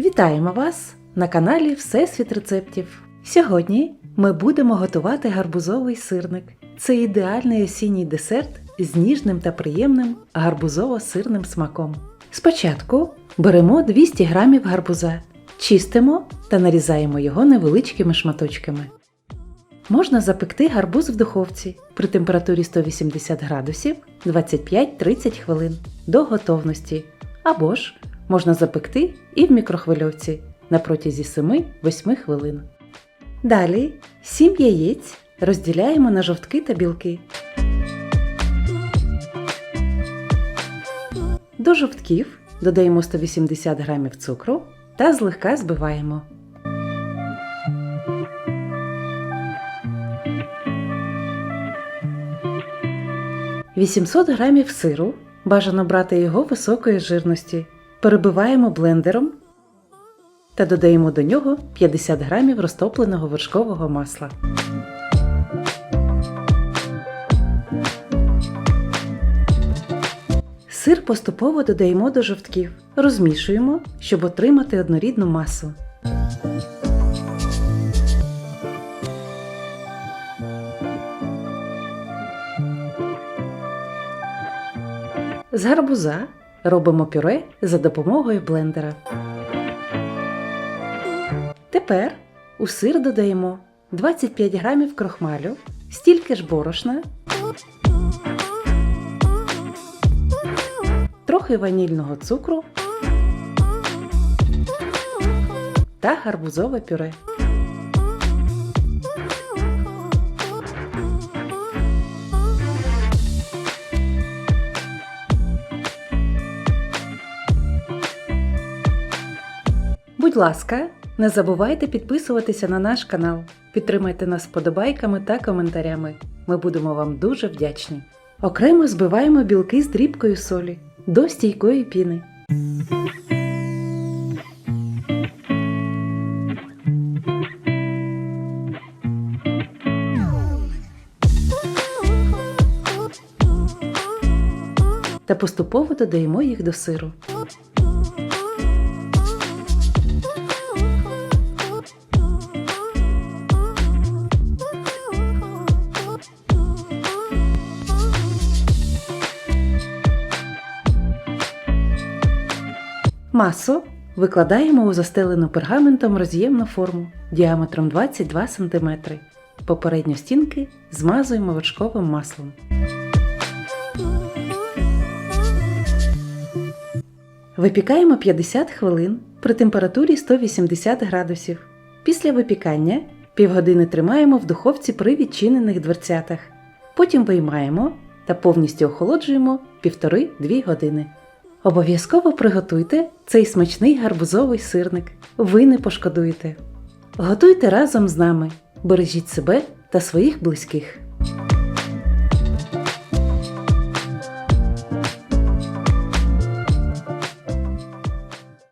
Вітаємо вас на каналі Всесвіт рецептів. Сьогодні ми будемо готувати гарбузовий сирник. Це ідеальний осінній десерт з ніжним та приємним гарбузово-сирним смаком. Спочатку беремо 200 г гарбуза, чистимо та нарізаємо його невеличкими шматочками. Можна запекти гарбуз в духовці при температурі 180 градусів 25-30 хвилин до готовності. Або ж можна запекти і в мікрохвильовці на протязі 7-8 хвилин. Далі 7 яєць розділяємо на жовтки та білки. До жовтків додаємо 180 г цукру та злегка збиваємо. – 800 г сиру. Бажано брати його високої жирності. Перебиваємо блендером та додаємо до нього 50 г розтопленого вершкового масла. Сир поступово додаємо до жовтків. Розмішуємо, щоб отримати однорідну масу. З гарбуза робимо пюре за допомогою блендера. Тепер у сир додаємо 25 грамів крохмалю, стільки ж борошна, трохи ванільного цукру та гарбузове пюре. Будь ласка, не забувайте підписуватися на наш канал. Підтримайте нас вподобайками та коментарями. Ми будемо вам дуже вдячні. Окремо збиваємо білки з дрібкою солі до стійкої піни. Та поступово додаємо їх до сиру. Масу викладаємо у застелену пергаментом роз'ємну форму діаметром 22 см. Попередньо стінки змазуємо вершковим маслом. Випікаємо 50 хвилин при температурі 180 градусів. Після випікання півгодини тримаємо в духовці при відчинених дверцятах. Потім виймаємо та повністю охолоджуємо 1,5-2 години. Обов'язково приготуйте цей смачний гарбузовий сирник. Ви не пошкодуєте. Готуйте разом з нами. Бережіть себе та своїх близьких.